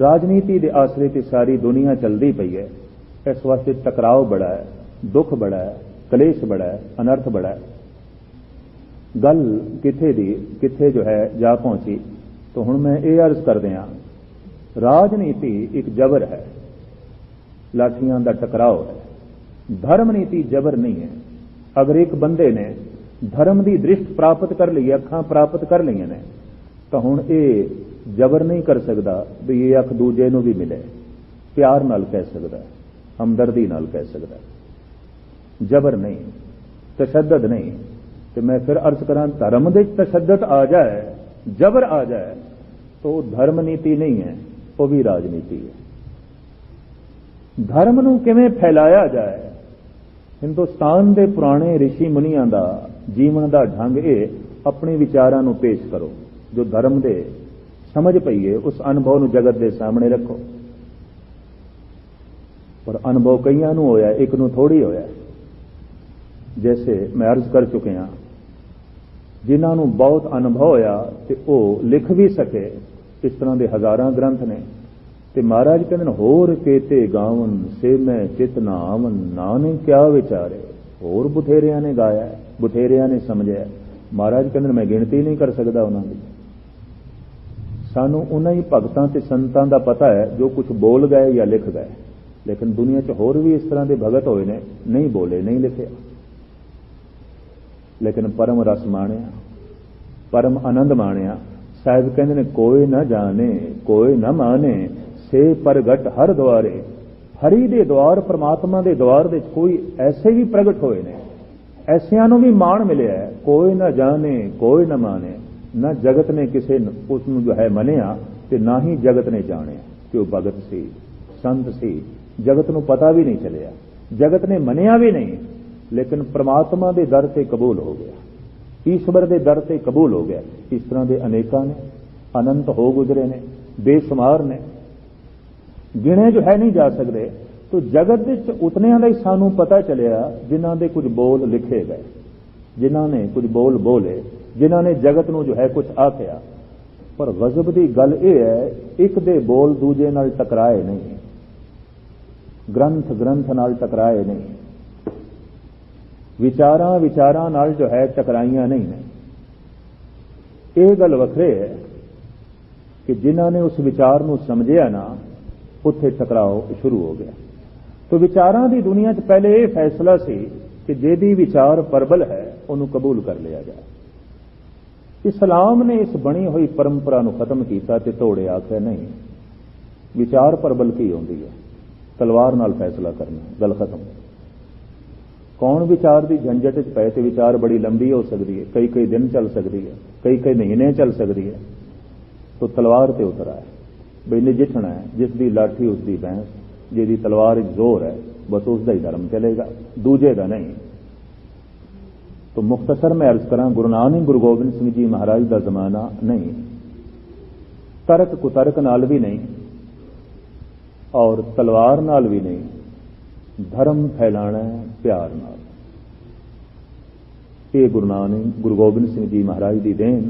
ਰਾਜਨੀਤੀ ਦੇ ਆਸਰੇ ਤੇ ਸਾਰੀ ਦੁਨੀਆ ਚੱਲਦੀ ਪਈ ਹੈ ਇਸ ਵਾਸਤੇ ਟਕਰਾਓ ਬੜਾ ਹੈ ਦੁੱਖ ਬੜਾ ਹੈ ਕਲੇਸ਼ ਬੜਾ ਹੈ ਅਨਰਥ ਬੜਾ ਹੈ ਗੱਲ ਕਿੱਥੇ ਦੀ ਕਿੱਥੇ ਜੋ ਹੈ ਜਾ ਪਹੁੰਚੀ ਤਾਂ ਹੁਣ ਮੈਂ ਇਹ ਅਰਜ਼ ਕਰਦੇ ਹਾਂ, ਰਾਜਨੀਤੀ ਇੱਕ ਜ਼ਬਰ ਹੈ, ਲਾਠੀਆਂ ਦਾ ਟਕਰਾਓ ਹੈ। ਧਰਮ ਨੀਤੀ ਜ਼ਬਰ ਨਹੀਂ ਹੈ। ਅਗਰ ਇੱਕ ਬੰਦੇ ਨੇ ਧਰਮ ਦੀ ਦ੍ਰਿਸ਼ਟ ਪ੍ਰਾਪਤ ਕਰ ਲਈ, ਅੱਖਾਂ ਪ੍ਰਾਪਤ ਕਰ ਲਈਆਂ ਨੇ, ਤਾਂ ਹੁਣ ਇਹ ਜ਼ਬਰ ਨਹੀਂ ਕਰ ਸਕਦਾ ਵੀ ਇਹ ਅੱਖ ਦੂਜੇ ਨੂੰ ਵੀ ਮਿਲੇ। ਪਿਆਰ ਨਾਲ ਕਹਿ ਸਕਦਾ, ਹਮਦਰਦੀ ਨਾਲ ਕਹਿ ਸਕਦਾ। ਜ਼ਬਰ ਨਹੀਂ, ਤਸ਼ੱਦਦ ਨਹੀਂ। ਤੇ ਮੈਂ ਫਿਰ ਅਰਜ਼ ਕਰਾਂ, ਧਰਮ ਦੇ ਤਸ਼ੱਦਦ ਆ ਜਾਏ, ਜ਼ਬਰ ਆ ਜਾਏ ਤਾਂ ਉਹ ਧਰਮ ਨੀਤੀ ਨਹੀਂ ਹੈ, ਉਹ ਵੀ ਰਾਜਨੀਤੀ ਹੈ। ਧਰਮ ਨੂੰ ਕਿਵੇਂ ਫੈਲਾਇਆ ਜਾਏ? ਹਿੰਦੁਸਤਾਨ ਦੇ ਪੁਰਾਣੇ ઋષਿ ਮੁਨੀਆਂ ਦਾ ਜੀਵਨ ਦਾ ਢੰਗ ਇਹ, ਆਪਣੇ ਵਿਚਾਰਾਂ ਨੂੰ ਪੇਸ਼ ਕਰੋ। ਜੋ ਧਰਮ ਦੇ ਸਮਝ ਪਈਏ ਉਸ ਅਨੁਭਵ ਨੂੰ ਜਗਤ ਦੇ ਸਾਹਮਣੇ ਰੱਖੋ। ਪਰ ਅਨੁਭਵ ਕਈਆਂ ਨੂੰ ਹੋਇਆ, ਇੱਕ ਨੂੰ ਥੋੜੀ ਹੋਇਆ। ਜੈਸੇ ਮੈਂ ਅਰਜ਼ ਕਰ ਚੁੱਕਿਆ, ਜਿਨ੍ਹਾਂ ਨੂੰ ਬਹੁਤ ਅਨੁਭਵ ਹੋਇਆ ਤੇ ਉਹ ਲਿਖ ਵੀ ਸਕੇ ਇਸ ਤਰ੍ਹਾਂ ਦੇ ਹਜ਼ਾਰਾਂ ਗ੍ਰੰਥ ਨੇ। ਤੇ ਮਹਾਰਾਜ ਕਹਿੰਦੇ ਨੇ, ਹੋਰ ਕੇਤੇ ਗਾਵਨ, ਸੇ ਮੈਂ ਚਿਤ ਨਾ ਆਵਨ, ਨਾਨਕ ਕਿਆ ਵਿਚਾਰੇ? ਹੋਰ ਬੁਥੇਰਿਆਂ ਨੇ ਗਾਇਆ, ਬੁਥੇਰਿਆਂ ਨੇ ਸਮਝਿਆ। ਮਹਾਰਾਜ ਕਹਿੰਦੇ ਨੇ, ਮੈਂ ਗਿਣਤੀ ਨਹੀਂ ਕਰ ਸਕਦਾ ਉਹਨਾਂ ਦੀ। ਸਾਨੂੰ ਉਹਨਾਂ ਹੀ ਭਗਤਾਂ ਤੇ ਸੰਤਾਂ ਦਾ ਪਤਾ ਹੈ, ਜੋ ਕੁਝ ਬੋਲ ਗਏ ਜਾਂ ਲਿਖ ਗਏ। ਲੇਕਿਨ ਦੁਨੀਆ 'ਚ ਹੋਰ ਵੀ ਇਸ ਤਰ੍ਹਾਂ ਦੇ ਭਗਤ ਹੋਏ ਨੇ, ਨਹੀਂ ਬੋਲੇ, ਨਹੀਂ ਲਿਖਿਆ। ਲੇਕਿਨ ਪਰਮ ਰਸ ਮਾਣਿਆ, ਪਰਮ ਆਨੰਦ ਮਾਣਿਆ। ਸਾਹਿਬ ਕਹਿੰਦੇ ਨੇ, ਕੋਈ ਨਾ ਜਾਣੇ, ਕੋਈ ਨਾ ਮਾਨੇ ਸੇ ਪ੍ਰਗਟ ਹਰ ਦੁਆਰੇ। ਹਰੀ ਦੇ ਦੁਆਰ ਪ੍ਰਮਾਤਮਾ ਦੇ ਦੁਆਰ ਵਿੱਚ ਕੋਈ ਐਸੇ ਵੀ ਪ੍ਰਗਟ ਹੋਏ ਨੇ। ਐਸਿਆਂ ਨੂੰ ਵੀ ਮਾਣ ਮਿਲਿਆ ਕੋਈ ਨਾ ਜਾਣੇ, ਕੋਈ ਨਾ ਮਾਨੇ ਨਾ ਜਗਤ ਨੇ ਕਿਸੇ ਉਸ ਨੂੰ ਜੋ ਹੈ ਮੰਨਿਆ ਤੇ ਨਾ ਹੀ ਜਗਤ ਨੇ ਜਾਣਿਆ ਕਿ ਉਹ ਭਗਤ ਸੀ, ਸੰਤ ਸੀ। ਜਗਤ ਨੂੰ ਪਤਾ ਵੀ ਨਹੀਂ ਚੱਲਿਆ। ਜਗਤ ਨੇ ਮੰਨਿਆ ਵੀ ਨਹੀਂ, ਲੇਕਿਨ ਪ੍ਰਮਾਤਮਾ ਦੇ ਦਰ ਤੇ ਕਬੂਲ ਹੋ ਗਿਆ। ਈਸ਼ਵਰ ਦੇ ਦਰ ਤੇ ਕਬੂਲ ਹੋ ਗਿਆ। ਇਸ ਤਰ੍ਹਾਂ ਦੇ ਅਨੇਕਾਂ ਨੇ, ਅਨੰਤ ਹੋ ਗੁਜ਼ਰੇ ਨੇ, ਬੇਸ਼ੁਮਾਰ ਨੇ। ਗਿਣੇ ਜੋ ਹੈ ਨਹੀਂ ਜਾ ਸਕਦੇ, ਤੋ ਜਗਤ ਵਿੱਚ ਉਤਨਿਆਂ ਦਾ ਹੀ ਸਾਨੂੰ ਪਤਾ ਚੱਲਿਆ, ਜਿਨ੍ਹਾਂ ਦੇ ਕੁਝ ਬੋਲ ਲਿਖੇ ਗਏ, ਜਿਨ੍ਹਾਂ ਨੇ ਕੁਝ ਬੋਲ ਬੋਲੇ, ਜਿਨ੍ਹਾਂ ਨੇ ਜਗਤ ਨੂੰ ਜੋ ਹੈ ਕੁਝ ਆਖਿਆ। ਪਰ ਗਜ਼ਬ ਦੀ ਗੱਲ ਇਹ ਹੈ, ਇੱਕ ਦੇ ਬੋਲ ਦੂਜੇ ਨਾਲ ਟਕਰਾਏ ਨਹੀਂ। ਗ੍ਰੰਥ ਗ੍ਰੰਥ ਨਾਲ ਟਕਰਾਏ ਨਹੀਂ। ਵਿਚਾਰਾਂ ਵਿਚਾਰਾਂ ਨਾਲ ਜੋ ਹੈ ਟਕਰਾਈਆਂ ਨਹੀਂ ਨੇ। ਇਹ ਗੱਲ ਵੱਖਰੇ ਹੈ ਕਿ ਜਿਨ੍ਹਾਂ ਨੇ ਉਸ ਵਿਚਾਰ ਨੂੰ ਸਮਝਿਆ ਨਾ, ਉੱਥੇ ਟਕਰਾਓ ਸ਼ੁਰੂ ਹੋ ਗਿਆ। ਤੋ ਵਿਚਾਰਾਂ ਦੀ ਦੁਨੀਆ 'ਚ ਪਹਿਲੇ ਇਹ ਫੈਸਲਾ ਸੀ ਕਿ ਜਿਹਦੀ ਵਿਚਾਰ ਪਰਬਲ ਹੈ, ਉਹਨੂੰ ਕਬੂਲ ਕਰ ਲਿਆ ਜਾਏ। ਇਸਲਾਮ ਨੇ ਇਸ ਬਣੀ ਹੋਈ ਪਰੰਪਰਾ ਨੂੰ ਖਤਮ ਕੀਤਾ ਤੇ ਤੋੜਿਆ ਆਖਿਆ, ਨਹੀਂ, ਵਿਚਾਰ ਪਰਬਲ ਕੀ ਹੁੰਦੀ ਹੈ? ਤਲਵਾਰ ਨਾਲ ਫੈਸਲਾ ਕਰਨਾ, ਗੱਲ ਖਤਮ ਕੌਣ ਵਿਚਾਰ ਦੀ ਝੰਜਟ 'ਚ ਪਏ ਤੇ ਵਿਚਾਰ ਬੜੀ ਲੰਬੀ ਹੋ ਸਕਦੀ ਹੈ। ਕਈ ਕਈ ਦਿਨ ਚੱਲ ਸਕਦੀ ਹੈ। ਕਈ ਕਈ ਮਹੀਨੇ ਚੱਲ ਸਕਦੀ ਹੈ। ਤੋ ਤਲਵਾਰ ਤੇ ਉਤਰ ਆਇਆ। ਬਈ ਨਜਿੱਠਣਾ ਹੈ। ਜਿਸ ਦੀ ਲਾਠੀ, ਉਸ ਦੀ ਬੈਂਸ ਜਿਹਦੀ ਤਲਵਾਰ ਜ਼ੋਰ ਹੈ, ਬਸ ਉਸ ਦਾ ਹੀ ਧਰਮ ਚਲੇਗਾ। ਦੂਜੇ ਦਾ ਨਹੀਂ। ਤੋ ਮੁਖਤਸਰ ਮੈਂ ਅਰਜ਼ ਕਰਾਂ, ਗੁਰੂ ਨਾਨਕ, ਗੁਰੂ ਗੋਬਿੰਦ ਸਿੰਘ ਜੀ ਮਹਾਰਾਜ ਦਾ ਜ਼ਮਾਨਾ ਨਹੀਂ। ਤਰਕ ਕੁਤਰਕ ਨਾਲ ਵੀ ਨਹੀਂ। ਔਰ ਤਲਵਾਰ ਨਾਲ ਵੀ ਨਹੀਂ। ਧਰਮ ਫੈਲਾਣਾ ਪਿਆਰ ਨਾਲ। ਇਹ ਗੁਰੂ ਨਾਨਕ ਗੁਰੂ ਗੋਬਿੰਦ ਸਿੰਘ ਜੀ ਮਹਾਰਾਜ ਦੀ ਦੇਣ